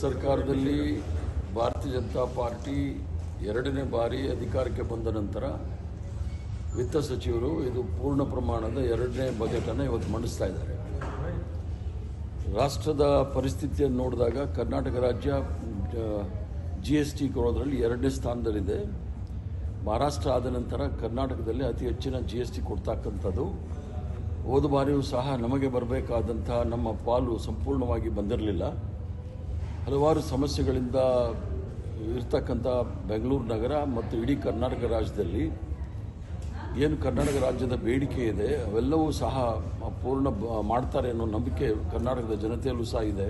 ಸರ್ಕಾರದಲ್ಲಿ ಭಾರತೀಯ ಜನತಾ ಪಾರ್ಟಿ ಎರಡನೇ ಬಾರಿ ಅಧಿಕಾರಕ್ಕೆ ಬಂದ ನಂತರ ವಿತ್ತ ಸಚಿವರು ಇದು ಪೂರ್ಣ ಪ್ರಮಾಣದ ಎರಡನೇ ಬಜೆಟನ್ನು ಇವತ್ತು ಮಂಡಿಸ್ತಾ ಇದ್ದಾರೆ. ರಾಷ್ಟ್ರದ ಪರಿಸ್ಥಿತಿಯನ್ನು ನೋಡಿದಾಗ ಕರ್ನಾಟಕ ರಾಜ್ಯ ಜಿ ಎಸ್ ಟಿ ಕೊಡೋದ್ರಲ್ಲಿ ಎರಡನೇ ಸ್ಥಾನದಲ್ಲಿದೆ. ಮಹಾರಾಷ್ಟ್ರ ಆದ ನಂತರ ಕರ್ನಾಟಕದಲ್ಲಿ ಅತಿ ಹೆಚ್ಚಿನ ಜಿ ಎಸ್ ಟಿ ಕೊಡ್ತಕ್ಕಂಥದ್ದು. ಹೋದ ಬಾರಿಯೂ ಸಹ ನಮಗೆ ಬರಬೇಕಾದಂಥ ನಮ್ಮ ಪಾಲು ಸಂಪೂರ್ಣವಾಗಿ ಬಂದಿರಲಿಲ್ಲ. ಹಲವಾರು ಸಮಸ್ಯೆಗಳಿಂದ ಇರ್ತಕ್ಕಂಥ ಬೆಂಗಳೂರು ನಗರ ಮತ್ತು ಇಡೀ ಕರ್ನಾಟಕ ರಾಜ್ಯದಲ್ಲಿ. ಏನು ಕರ್ನಾಟಕ ರಾಜ್ಯದ ಬೇಡಿಕೆ ಇದೆ, ಅವೆಲ್ಲವೂ ಸಹ ಪೂರ್ಣ ಮಾಡ್ತಾರೆ ಅನ್ನೋ ನಂಬಿಕೆ ಕರ್ನಾಟಕದ ಜನತೆಯಲ್ಲೂ ಸಹ ಇದೆ.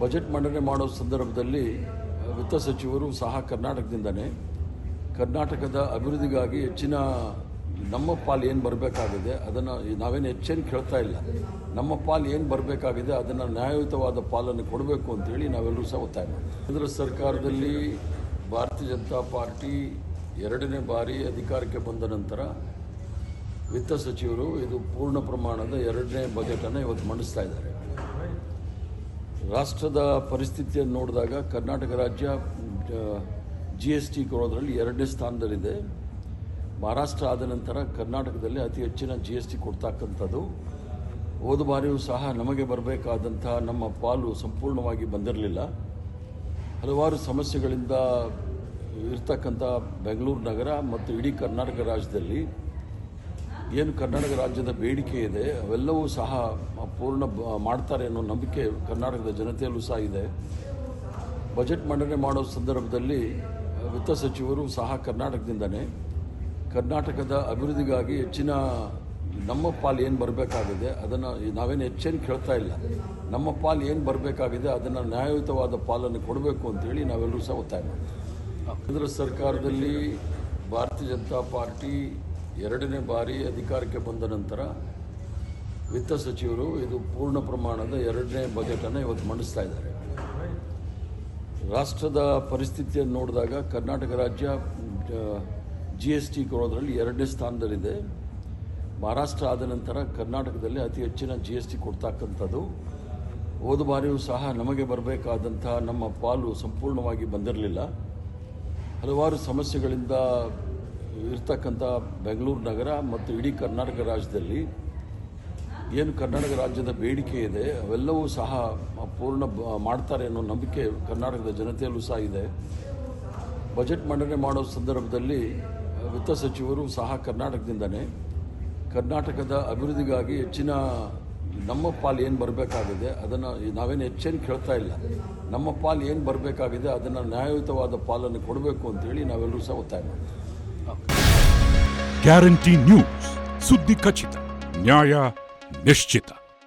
ಬಜೆಟ್ ಮಂಡನೆ ಮಾಡೋ ಸಂದರ್ಭದಲ್ಲಿ ವಿತ್ತ ಸಚಿವರು ಸಹ ಕರ್ನಾಟಕದಿಂದನೇ. ಕರ್ನಾಟಕದ ಅಭಿವೃದ್ಧಿಗಾಗಿ ಹೆಚ್ಚಿನ ನಮ್ಮ ಪಾಲು ಏನು ಬರಬೇಕಾಗಿದೆ ಅದನ್ನು ನಾವೇನು ಹೆಚ್ಚೇನು ಕೇಳ್ತಾ ಇಲ್ಲ. ನಮ್ಮ ಪಾಲು ಏನು ಬರಬೇಕಾಗಿದೆ ಅದನ್ನು ನ್ಯಾಯಯುತವಾದ ಪಾಲನ್ನು ಕೊಡಬೇಕು ಅಂತೇಳಿ ನಾವೆಲ್ಲರೂ ಸಹ ಒತ್ತಾಯ ಕೇಂದ್ರ ಸರ್ಕಾರದಲ್ಲಿ ಭಾರತೀಯ ಜನತಾ ಪಾರ್ಟಿ ಎರಡನೇ ಬಾರಿ ಅಧಿಕಾರಕ್ಕೆ ಬಂದ ನಂತರ ವಿತ್ತ ಸಚಿವರು ಇದು ಪೂರ್ಣ ಪ್ರಮಾಣದ ಎರಡನೇ ಬಜೆಟನ್ನು ಇವತ್ತು ಮಂಡಿಸ್ತಾ ಇದ್ದಾರೆ. ರಾಷ್ಟ್ರದ ಪರಿಸ್ಥಿತಿಯನ್ನು ನೋಡಿದಾಗ ಕರ್ನಾಟಕ ರಾಜ್ಯ ಜಿ ಎಸ್ ಟಿ ಕೊಡೋದ್ರಲ್ಲಿ ಎರಡನೇ ಸ್ಥಾನದಲ್ಲಿದೆ. ಮಹಾರಾಷ್ಟ್ರ ಆದ ನಂತರ ಕರ್ನಾಟಕದಲ್ಲಿ ಅತಿ ಹೆಚ್ಚಿನ ಜಿ ಎಸ್ ಟಿ ಕೊಡ್ತಕ್ಕಂಥದ್ದು. ಹೋದ ಬಾರಿಯೂ ಸಹ ನಮಗೆ ಬರಬೇಕಾದಂತಹ ನಮ್ಮ ಪಾಲು ಸಂಪೂರ್ಣವಾಗಿ ಬಂದಿರಲಿಲ್ಲ. ಹಲವಾರು ಸಮಸ್ಯೆಗಳಿಂದ ಇರ್ತಕ್ಕಂಥ ಬೆಂಗಳೂರು ನಗರ ಮತ್ತು ಇಡೀ ಕರ್ನಾಟಕ ರಾಜ್ಯದಲ್ಲಿ. ಏನು ಕರ್ನಾಟಕ ರಾಜ್ಯದ ಬೇಡಿಕೆ ಇದೆ, ಅವೆಲ್ಲವೂ ಸಹ ಪೂರ್ಣ ಮಾಡ್ತಾರೆ ಅನ್ನೋ ನಂಬಿಕೆ ಕರ್ನಾಟಕದ ಜನತೆಯಲ್ಲೂ ಸಹ ಇದೆ. ಬಜೆಟ್ ಮಂಡನೆ ಮಾಡೋ ಸಂದರ್ಭದಲ್ಲಿ ವಿತ್ತ ಸಚಿವರು ಸಹ ಕರ್ನಾಟಕದಿಂದನೇ ಕರ್ನಾಟಕದ ಅಭಿವೃದ್ಧಿಗಾಗಿ ಹೆಚ್ಚಿನ ನಮ್ಮ ಪಾಲು ಏನು ಬರಬೇಕಾಗಿದೆ, ಅದನ್ನು ನಾವೇನು ಹೆಚ್ಚೇನು ಕೇಳ್ತಾ ಇಲ್ಲ. ನಮ್ಮ ಪಾಲು ಏನು ಬರಬೇಕಾಗಿದೆ, ಅದನ್ನು ನ್ಯಾಯಯುತವಾದ ಪಾಲನ್ನು ಕೊಡಬೇಕು ಅಂತೇಳಿ ನಾವೆಲ್ಲರೂ ಸಹ ಒತ್ತಾಯ ಮಾಡ್ತೀವಿ. ಕೇಂದ್ರ ಸರ್ಕಾರದಲ್ಲಿ ಭಾರತೀಯ ಜನತಾ ಪಾರ್ಟಿ ಎರಡನೇ ಬಾರಿ ಅಧಿಕಾರಕ್ಕೆ ಬಂದ ನಂತರ ವಿತ್ತ ಸಚಿವರು ಇದು ಪೂರ್ಣ ಪ್ರಮಾಣದ ಎರಡನೇ ಬಜೆಟನ್ನು ಇವತ್ತು ಮಂಡಿಸ್ತಾ ಇದ್ದಾರೆ. ರಾಷ್ಟ್ರದ ಪರಿಸ್ಥಿತಿಯನ್ನು ನೋಡಿದಾಗ ಕರ್ನಾಟಕ ರಾಜ್ಯ ಜಿ ಎಸ್ ಟಿ ಕೊಡೋದ್ರಲ್ಲಿ ಎರಡನೇ ಸ್ಥಾನದಲ್ಲಿದೆ. ಮಹಾರಾಷ್ಟ್ರ ಆದ ನಂತರ ಕರ್ನಾಟಕದಲ್ಲಿ ಅತಿ ಹೆಚ್ಚಿನ ಜಿ ಎಸ್ ಟಿ ಕೊಡ್ತಕ್ಕಂಥದ್ದು. ಹೋದ ಬಾರಿಯೂ ಸಹ ನಮಗೆ ಬರಬೇಕಾದಂತಹ ನಮ್ಮ ಪಾಲು ಸಂಪೂರ್ಣವಾಗಿ ಬಂದಿರಲಿಲ್ಲ. ಹಲವಾರು ಸಮಸ್ಯೆಗಳಿಂದ ಇರ್ತಕ್ಕಂಥ ಬೆಂಗಳೂರು ನಗರ ಮತ್ತು ಇಡೀ ಕರ್ನಾಟಕ ರಾಜ್ಯದಲ್ಲಿ. ಏನು ಕರ್ನಾಟಕ ರಾಜ್ಯದ ಬೇಡಿಕೆ ಇದೆ, ಅವೆಲ್ಲವೂ ಸಹ ಪೂರ್ಣ ಮಾಡ್ತಾರೆ ಅನ್ನೋ ನಂಬಿಕೆ ಕರ್ನಾಟಕದ ಜನತೆಯಲ್ಲೂ ಸಹ ಇದೆ. ಬಜೆಟ್ ಮಂಡನೆ ಮಾಡೋ ಸಂದರ್ಭದಲ್ಲಿ ವಿತ್ತ ಸಚಿವರು ಸಹ ಕರ್ನಾಟಕದಿಂದನೇ. ಕರ್ನಾಟಕದ ಅಭಿವೃದ್ಧಿಗಾಗಿ ಹೆಚ್ಚಿನ ನಮ್ಮ ಪಾಲು ಏನು ಬರಬೇಕಾಗಿದೆ ಅದನ್ನು ನಾವೇನು ಹೆಚ್ಚೇನು ಕೇಳ್ತಾ ಇಲ್ಲ. ನಮ್ಮ ಪಾಲು ಏನು ಬರಬೇಕಾಗಿದೆ ಅದನ್ನು ನ್ಯಾಯಯುತವಾದ ಪಾಲನ್ನು ಕೊಡಬೇಕು ಅಂತೇಳಿ ನಾವೆಲ್ಲರೂ ಸಹ ಒತ್ತಾಯ ಮಾಡ್ತೀವಿ. Guarantee news. ಸುದ್ದಿ ಖಚಿತ. ನ್ಯಾಯ ನಿಶ್ಚಿತ.